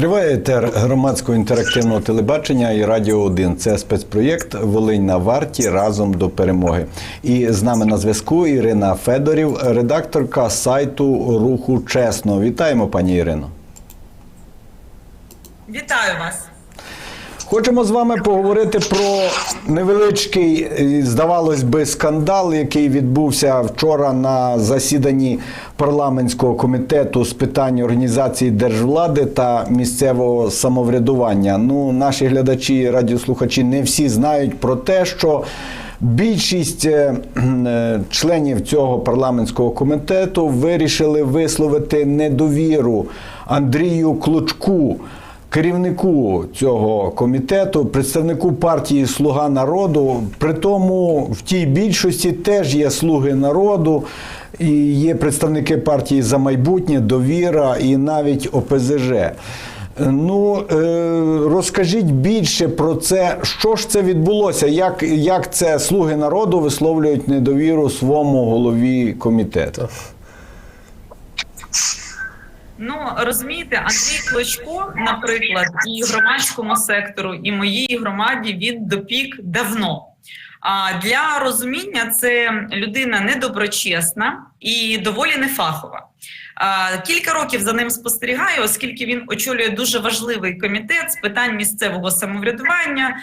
Триває етер громадського інтерактивного телебачення і радіо 1. Це спецпроєкт Волинь на варті разом до перемоги. І з нами на зв'язку Ірина Федорів, редакторка сайту Руху Чесно. Вітаємо, пані Ірино. Вітаю вас. Хочемо з вами поговорити про невеличкий, е, здавалось би, скандал, який відбувся вчора на засіданні парламентського комітету з питань організації держвлади та місцевого самоврядування. Ну, наші глядачі, радіослухачі не всі знають про те, що. Більшість е, е, членів цього парламентського комітету вирішили висловити недовіру Андрію Клочку, керівнику цього комітету, представнику партії Слуга народу. При тому в тій більшості теж є слуги народу, і є представники партії за майбутнє, довіра і навіть ОПЗЖ. Ну е, розкажіть більше про це, що ж це відбулося, як, як це слуги народу висловлюють недовіру своєму голові комітету. Ну розумієте, Андрій Клочко, наприклад, і громадському сектору, і моїй громаді він допік давно. А для розуміння це людина недоброчесна і доволі нефахова. Кілька років за ним спостерігаю, оскільки він очолює дуже важливий комітет з питань місцевого самоврядування.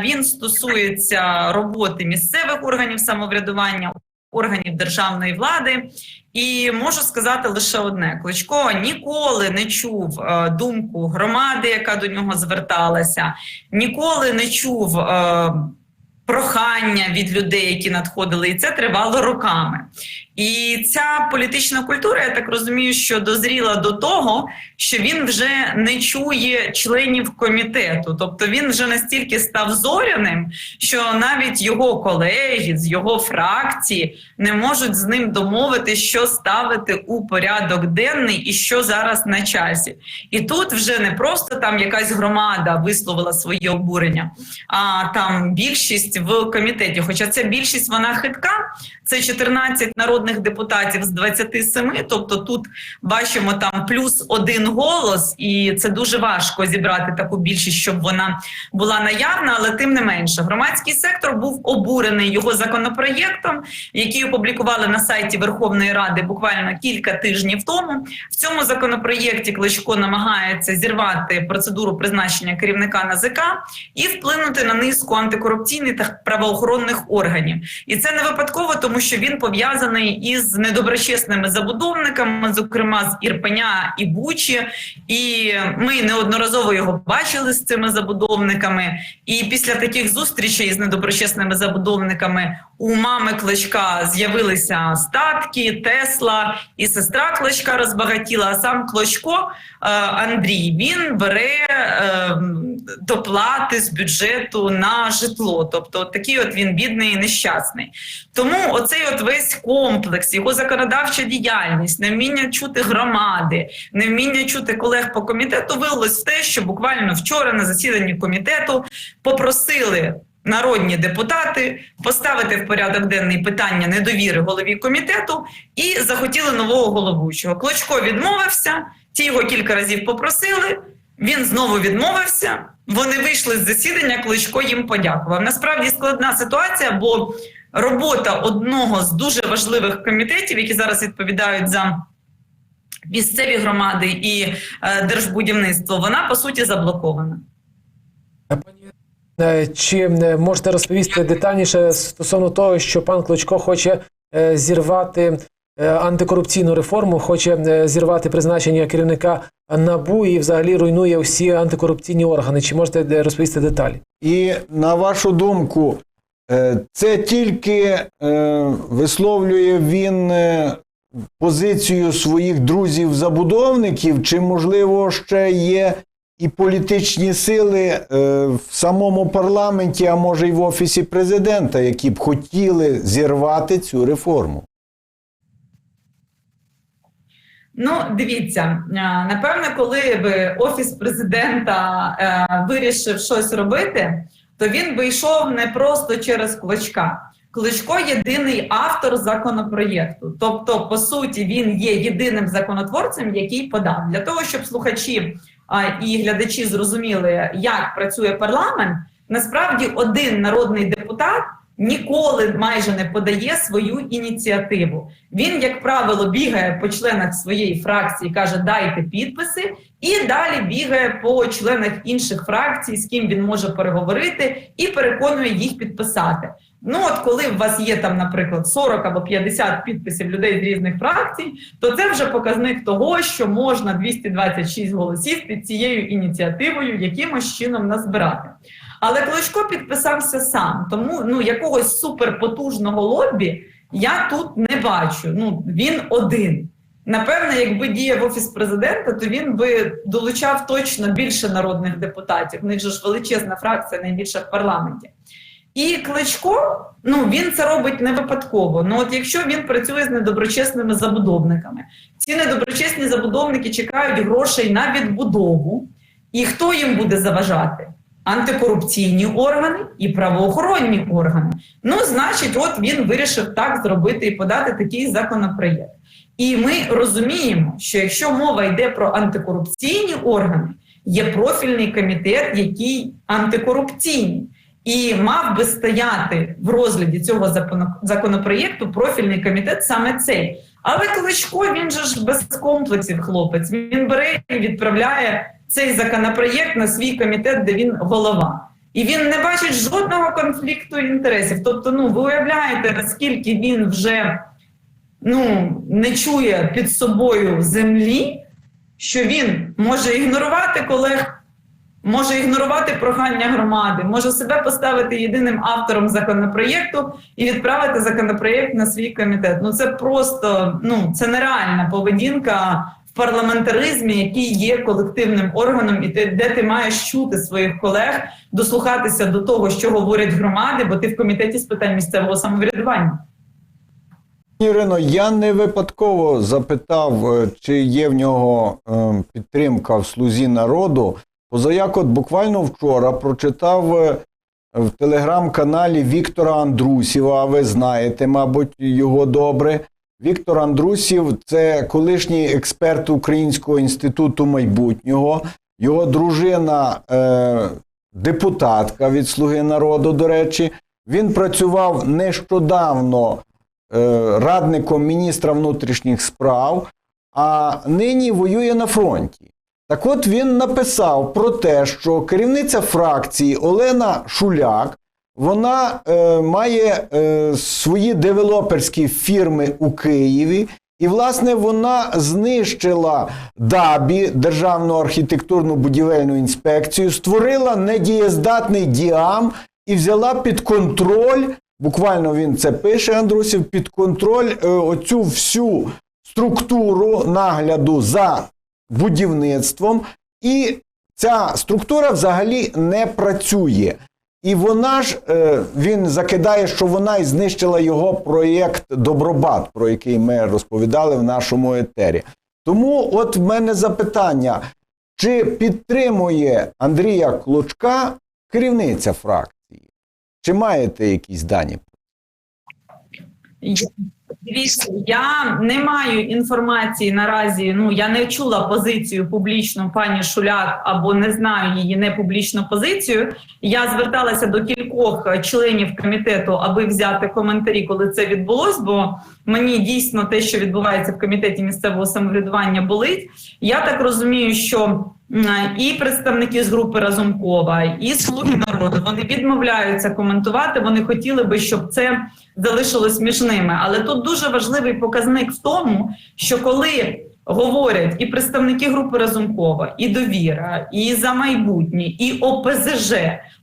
Він стосується роботи місцевих органів самоврядування, органів державної влади. І можу сказати лише одне: Кличко ніколи не чув е, думку громади, яка до нього зверталася, ніколи не чув. Е, Прохання від людей, які надходили, і це тривало роками. І ця політична культура, я так розумію, що дозріла до того, що він вже не чує членів комітету. Тобто він вже настільки став зоряним, що навіть його колеги з його фракції не можуть з ним домовити, що ставити у порядок денний і що зараз на часі. І тут вже не просто там якась громада висловила своє обурення, а там більшість в комітеті. Хоча ця більшість вона хитка, це 14 народних депутатів з 27, тобто тут бачимо там плюс один голос, і це дуже важко зібрати таку більшість, щоб вона була наявна, але тим не менше, громадський сектор був обурений його законопроєктом, який опублікували на сайті Верховної Ради буквально кілька тижнів тому. В цьому законопроєкті Кличко намагається зірвати процедуру призначення керівника НАЗК і вплинути на низку антикорупційних та правоохоронних органів. І це не випадково, тому що він пов'язаний із недоброчесними забудовниками, зокрема з Ірпеня і Бучі. І ми неодноразово його бачили з цими забудовниками. І після таких зустрічей з недоброчесними забудовниками у мами Кличка з'явилися статки, Тесла, і сестра Кличка розбагатіла. А сам Клочко е, Андрій він бере е, доплати з бюджету на житло. Тобто, такий от він бідний і нещасний. Тому оцей от весь комплекс, його законодавча діяльність, невміння чути громади, невміння чути колег по комітету вилилось в те, що буквально вчора на засіданні комітету попросили. Народні депутати поставити в порядок денний питання недовіри голові комітету і захотіли нового головуючого. Клочко відмовився, ті його кілька разів попросили. Він знову відмовився. Вони вийшли з засідання. Кличко їм подякував. Насправді складна ситуація, бо робота одного з дуже важливих комітетів, які зараз відповідають за місцеві громади і е, держбудівництво, вона по суті заблокована. Е, Чи е, можете розповісти детальніше стосовно того, що пан Клочко хоче е, зірвати антикорупційну реформу, хоче е, зірвати призначення керівника НАБУ і взагалі руйнує всі антикорупційні органи? Чи можете е, розповісти деталі? І на вашу думку, е, це тільки е, висловлює він е, позицію своїх друзів-забудовників, чи, можливо, ще є і політичні сили е, в самому парламенті, а може й в офісі президента, які б хотіли зірвати цю реформу? Ну, дивіться, е, напевне, коли би офіс президента е, вирішив щось робити, то він би йшов не просто через клочка. Кличко єдиний автор законопроєкту. Тобто, по суті, він є єдиним законотворцем, який подав для того, щоб слухачі і глядачі зрозуміли, як працює парламент, насправді один народний депутат ніколи майже не подає свою ініціативу. Він, як правило, бігає по членах своєї фракції, каже: дайте підписи, і далі бігає по членах інших фракцій, з ким він може переговорити, і переконує їх підписати. Ну, от коли у вас є там, наприклад, 40 або 50 підписів людей з різних фракцій, то це вже показник того, що можна 226 голосів під цією ініціативою якимось чином назбирати. Але Кличко підписався сам, тому ну якогось суперпотужного лобі я тут не бачу. Ну він один. Напевне, якби діяв офіс президента, то він би долучав точно більше народних депутатів. В них же ж величезна фракція, найбільша в парламенті. І Кличко, ну він це робить не випадково. Ну от якщо він працює з недоброчесними забудовниками, ці недоброчесні забудовники чекають грошей на відбудову, і хто їм буде заважати? Антикорупційні органи і правоохоронні органи. Ну, значить, от він вирішив так зробити і подати такий законопроєкт. І ми розуміємо, що якщо мова йде про антикорупційні органи, є профільний комітет, який антикорупційний. І мав би стояти в розгляді цього законопроєкту профільний комітет саме цей. Але Кличко, він же ж без комплексів хлопець. Він бере і відправляє цей законопроєкт на свій комітет, де він голова. І він не бачить жодного конфлікту інтересів. Тобто, ну ви уявляєте, наскільки він вже ну, не чує під собою землі, що він може ігнорувати колег може ігнорувати прохання громади, може себе поставити єдиним автором законопроєкту і відправити законопроєкт на свій комітет. Ну це просто ну це нереальна поведінка парламентаризмі, який є колективним органом, і ти де ти маєш чути своїх колег, дослухатися до того, що говорять громади, бо ти в комітеті з питань місцевого самоврядування. Ірино, я не випадково запитав, е, чи є в нього е, підтримка в слузі народу. Позаяк от буквально вчора прочитав е, в телеграм-каналі Віктора Андрусєва, а ви знаєте, мабуть, його добре. Віктор Андрусів це колишній експерт Українського інституту майбутнього. Його дружина е, депутатка від Слуги народу, до речі. Він працював нещодавно е, радником міністра внутрішніх справ, а нині воює на фронті. Так от він написав про те, що керівниця фракції Олена Шуляк вона е, має е, свої девелоперські фірми у Києві, і, власне, вона знищила ДАБІ, Державну архітектурну будівельну інспекцію, створила недієздатний діам і взяла під контроль. Буквально він це пише, Андрусів, під контроль е, оцю всю структуру нагляду за будівництвом, і ця структура взагалі не працює. І вона ж е, він закидає, що вона і знищила його проєкт Добробат, про який ми розповідали в нашому етері. Тому, от в мене запитання: чи підтримує Андрія Клочка керівниця фракції? Чи маєте якісь дані? Дивіться, я не маю інформації наразі. Ну я не чула позицію публічну пані Шуляк або не знаю її не публічну позицію. Я зверталася до кількох членів комітету, аби взяти коментарі, коли це відбулось. Бо мені дійсно те, що відбувається в комітеті місцевого самоврядування, болить. Я так розумію, що і представники з групи Разумкова, і слуги народу вони відмовляються коментувати. Вони хотіли би, щоб це залишилось між ними. Але тут дуже важливий показник в тому, що коли говорять і представники групи Разумкова, і довіра, і за майбутнє, і ОПЗЖ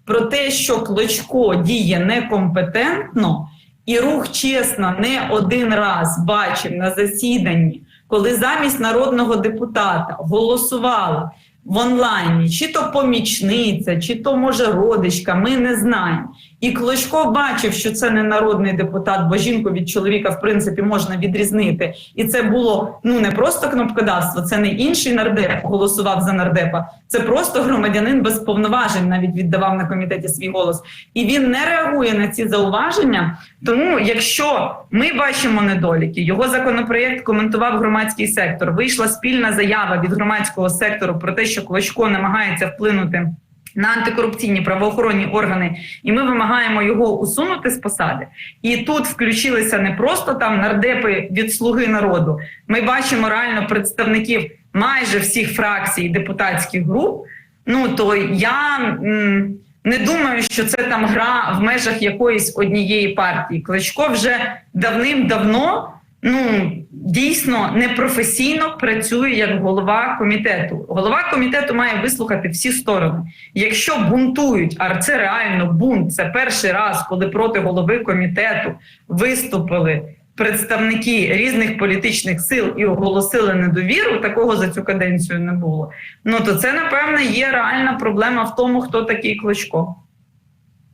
про те, що Клочко діє некомпетентно, і рух чесно не один раз бачив на засіданні, коли замість народного депутата голосувала в онлайні, чи то помічниця, чи то може родичка, ми не знаємо. І Клочко бачив, що це не народний депутат, бо жінку від чоловіка в принципі можна відрізнити. І це було ну не просто кнопкодавство, це не інший нардеп голосував за нардепа. Це просто громадянин без повноважень, навіть віддавав на комітеті свій голос. І він не реагує на ці зауваження. Тому, якщо ми бачимо недоліки, його законопроєкт коментував громадський сектор. Вийшла спільна заява від громадського сектору про те, що Клочко намагається вплинути на антикорупційні правоохоронні органи, і ми вимагаємо його усунути з посади. І тут включилися не просто там нардепи від слуги народу. Ми бачимо реально представників майже всіх фракцій депутатських груп. Ну то я м, не думаю, що це там гра в межах якоїсь однієї партії. Кличко вже давним-давно ну дійсно непрофесійно працює як голова комітету. Голова комітету має вислухати всі сторони. Якщо бунтують, а це реально бунт, це перший раз, коли проти голови комітету виступили представники різних політичних сил і оголосили недовіру. Такого за цю каденцію не було. Ну то це напевне є реальна проблема в тому, хто такий Кличко.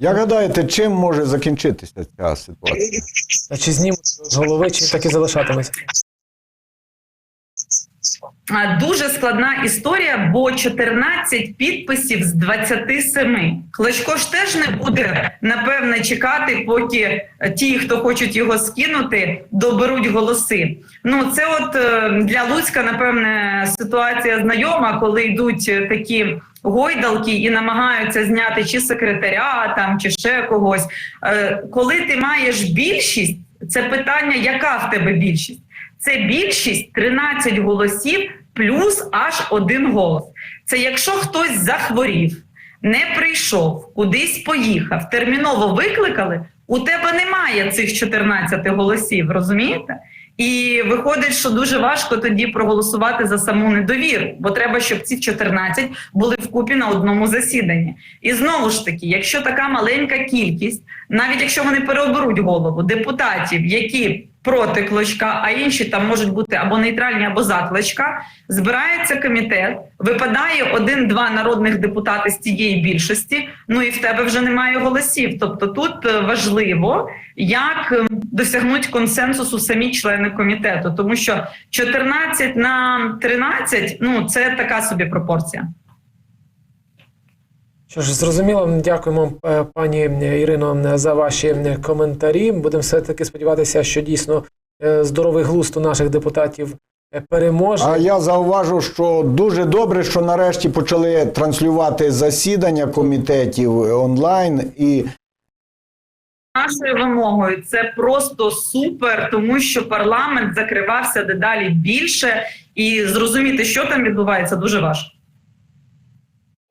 Як гадаєте, чим може закінчитися ця ситуація? Чи знімуть з голови, чи так і залишатиметься? Дуже складна історія, бо 14 підписів з 27. Кличко ж теж не буде напевне чекати, поки ті, хто хочуть його скинути, доберуть голоси. Ну це от е, для Луцька, напевне, ситуація знайома, коли йдуть е, такі. Гойдалки і намагаються зняти чи секретаря там, чи ще когось. Е, Коли ти маєш більшість, це питання, яка в тебе більшість? Це більшість 13 голосів плюс аж один голос. Це якщо хтось захворів, не прийшов, кудись поїхав, терміново викликали, у тебе немає цих 14 голосів, розумієте? І виходить, що дуже важко тоді проголосувати за саму недовіру, бо треба, щоб ці 14 були вкупі на одному засіданні. І знову ж таки, якщо така маленька кількість, навіть якщо вони переоберуть голову депутатів, які проти клочка, а інші там можуть бути або нейтральні, або за клочка, збирається комітет, випадає один-два народних депутати з цієї більшості. Ну і в тебе вже немає голосів. Тобто тут е, важливо, як е, досягнуть консенсусу самі члени комітету, тому що 14 на 13 ну це така собі пропорція. Що ж, зрозуміло, дякуємо, е, пані Ірино, за ваші е, коментарі. Будемо все-таки сподіватися, що дійсно е, здоровий глузд у наших депутатів е, переможе. А я зауважу, що дуже добре, що нарешті почали транслювати засідання комітетів онлайн і Нашою вимогою це просто супер, тому що парламент закривався дедалі більше, і зрозуміти, що там відбувається, дуже важко.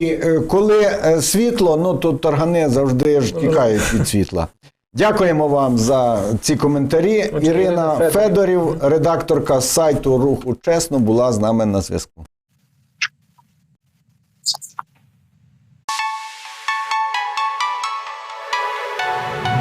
І е, коли е, світло, ну то таргани завжди ж тікають від світла. Дякуємо вам за ці коментарі. Очевидно, Ірина. Федорів, редакторка сайту Руху Чесно, була з нами на зв'язку.